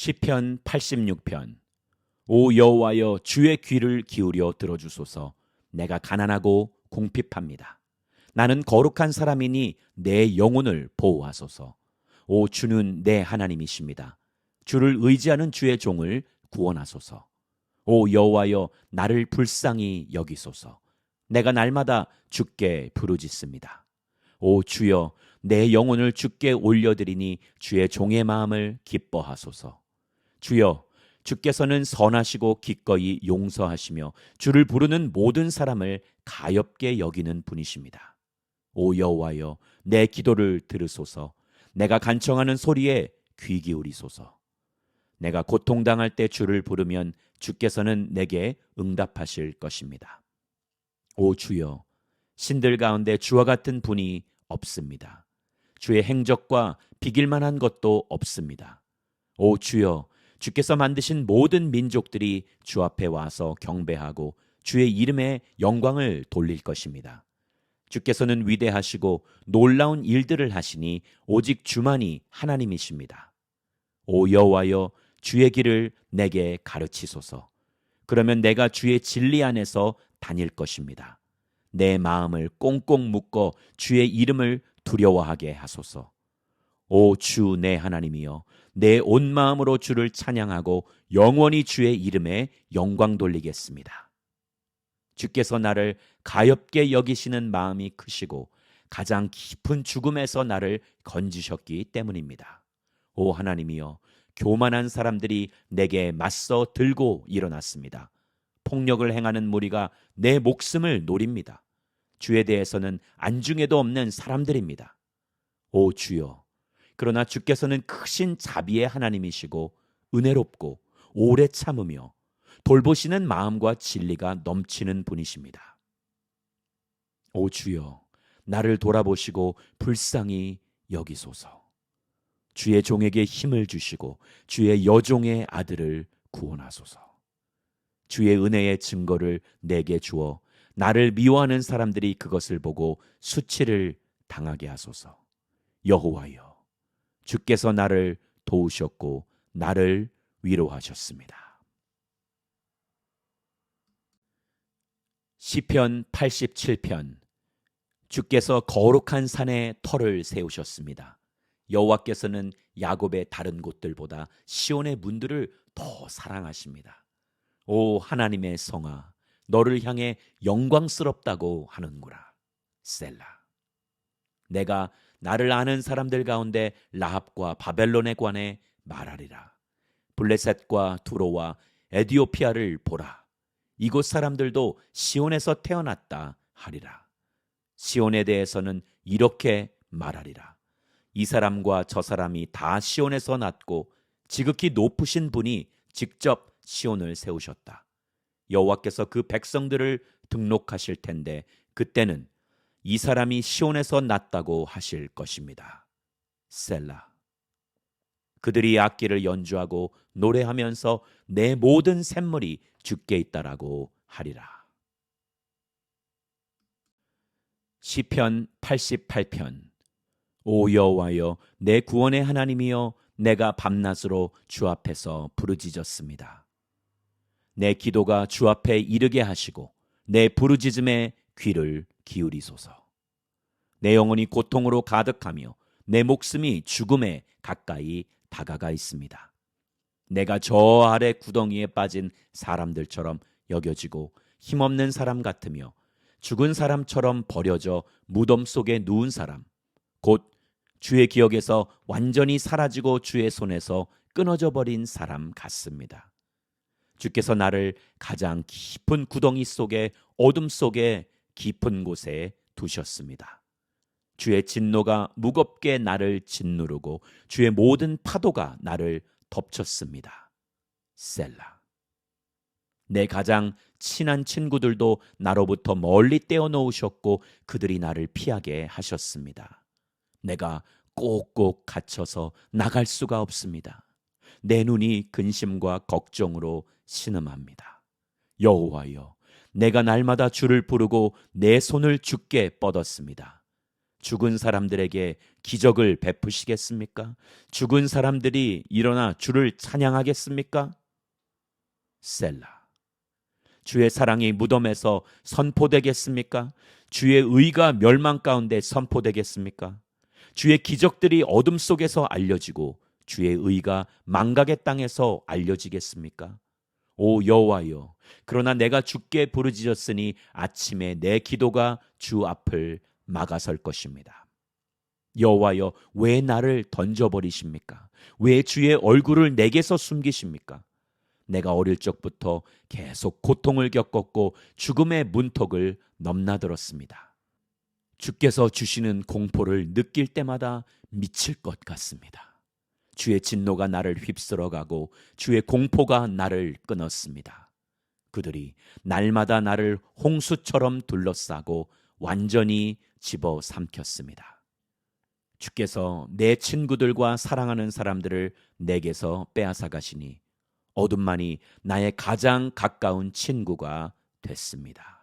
시편 86편 오 여호와여 주의 귀를 기울여 들어주소서 내가 가난하고 궁핍합니다. 나는 거룩한 사람이니 내 영혼을 보호하소서. 오 주는 내 하나님이십니다. 주를 의지하는 주의 종을 구원하소서. 오 여호와여 나를 불쌍히 여기소서. 내가 날마다 주께 부르짖습니다. 오 주여 내 영혼을 주께 올려드리니 주의 종의 마음을 기뻐하소서. 주여 주께서는 선하시고 기꺼이 용서하시며 주를 부르는 모든 사람을 가엽게 여기는 분이십니다. 오 여호와여 내 기도를 들으소서 내가 간청하는 소리에 귀 기울이소서 내가 고통당할 때 주를 부르면 주께서는 내게 응답하실 것입니다. 오 주여 신들 가운데 주와 같은 분이 없습니다. 주의 행적과 비길 만한 것도 없습니다. 오 주여 주께서 만드신 모든 민족들이 주 앞에 와서 경배하고 주의 이름에 영광을 돌릴 것입니다. 주께서는 위대하시고 놀라운 일들을 하시니 오직 주만이 하나님이십니다. 오 여호와여 주의 길을 내게 가르치소서. 그러면 내가 주의 진리 안에서 다닐 것입니다. 내 마음을 꽁꽁 묶어 주의 이름을 두려워하게 하소서. 오 주 내 하나님이여 내 온 마음으로 주를 찬양하고 영원히 주의 이름에 영광 돌리겠습니다. 주께서 나를 가엽게 여기시는 마음이 크시고 가장 깊은 죽음에서 나를 건지셨기 때문입니다. 오 하나님이여 교만한 사람들이 내게 맞서 들고 일어났습니다. 폭력을 행하는 무리가 내 목숨을 노립니다. 주에 대해서는 안중에도 없는 사람들입니다. 오 주여 그러나 주께서는 크신 자비의 하나님이시고 은혜롭고 오래 참으며 돌보시는 마음과 진리가 넘치는 분이십니다. 오 주여, 나를 돌아보시고 불쌍히 여기소서. 주의 종에게 힘을 주시고 주의 여종의 아들을 구원하소서. 주의 은혜의 증거를 내게 주어 나를 미워하는 사람들이 그것을 보고 수치를 당하게 하소서. 여호와여, 주께서 나를 도우셨고 나를 위로하셨습니다. 시편 87편 주께서 거룩한 산에 터를 세우셨습니다. 여호와께서는 야곱의 다른 곳들보다 시온의 문들을 더 사랑하십니다. 오 하나님의 성아 너를 향해 영광스럽다고 하는구나. 셀라. 내가 나를 아는 사람들 가운데 라합과 바벨론에 관해 말하리라. 블레셋과 두로와 에디오피아를 보라. 이곳 사람들도 시온에서 태어났다 하리라. 시온에 대해서는 이렇게 말하리라. 이 사람과 저 사람이 다 시온에서 났고 지극히 높으신 분이 직접 시온을 세우셨다. 여호와께서 그 백성들을 등록하실 텐데 그때는 이 사람이 시온에서 났다고 하실 것입니다. 셀라. 그들이 악기를 연주하고 노래하면서 내 모든 샘물이 죽게 있다라고 하리라. 시편 88편 오 여호와여 내 구원의 하나님이여 내가 밤낮으로 주 앞에서 부르짖었습니다. 내 기도가 주 앞에 이르게 하시고 내 부르짖음에 귀를 기울이소서. 내 영혼이 고통으로 가득하며 내 목숨이 죽음에 가까이 다가가 있습니다. 내가 저 아래 구덩이에 빠진 사람들처럼 여겨지고 힘없는 사람 같으며 죽은 사람처럼 버려져 무덤 속에 누운 사람, 곧 주의 기억에서 완전히 사라지고 주의 손에서 끊어져 버린 사람 같습니다. 주께서 나를 가장 깊은 구덩이 속에 어둠 속에 깊은 곳에 두셨습니다. 주의 진노가 무겁게 나를 짓누르고 주의 모든 파도가 나를 덮쳤습니다. 셀라. 내 가장 친한 친구들도 나로부터 멀리 떼어 놓으셨고 그들이 나를 피하게 하셨습니다. 내가 꼭꼭 갇혀서 나갈 수가 없습니다. 내 눈이 근심과 걱정으로 신음합니다. 여호와여, 내가 날마다 주를 부르고 내 손을 주께 뻗었습니다. 죽은 사람들에게 기적을 베푸시겠습니까? 죽은 사람들이 일어나 주를 찬양하겠습니까? 셀라. 주의 사랑이 무덤에서 선포되겠습니까? 주의 의가 멸망 가운데 선포되겠습니까? 주의 기적들이 어둠 속에서 알려지고 주의 의가 망각의 땅에서 알려지겠습니까? 오 여호와여 그러나 내가 주께 부르짖었으니 아침에 내 기도가 주 앞을 막아설 것입니다. 여호와여 왜 나를 던져버리십니까? 왜 주의 얼굴을 내게서 숨기십니까? 내가 어릴 적부터 계속 고통을 겪었고 죽음의 문턱을 넘나들었습니다. 주께서 주시는 공포를 느낄 때마다 미칠 것 같습니다. 주의 진노가 나를 휩쓸어가고 주의 공포가 나를 끊었습니다. 그들이 날마다 나를 홍수처럼 둘러싸고 완전히 집어 삼켰습니다. 주께서 내 친구들과 사랑하는 사람들을 내게서 빼앗아 가시니 어둠만이 나의 가장 가까운 친구가 됐습니다.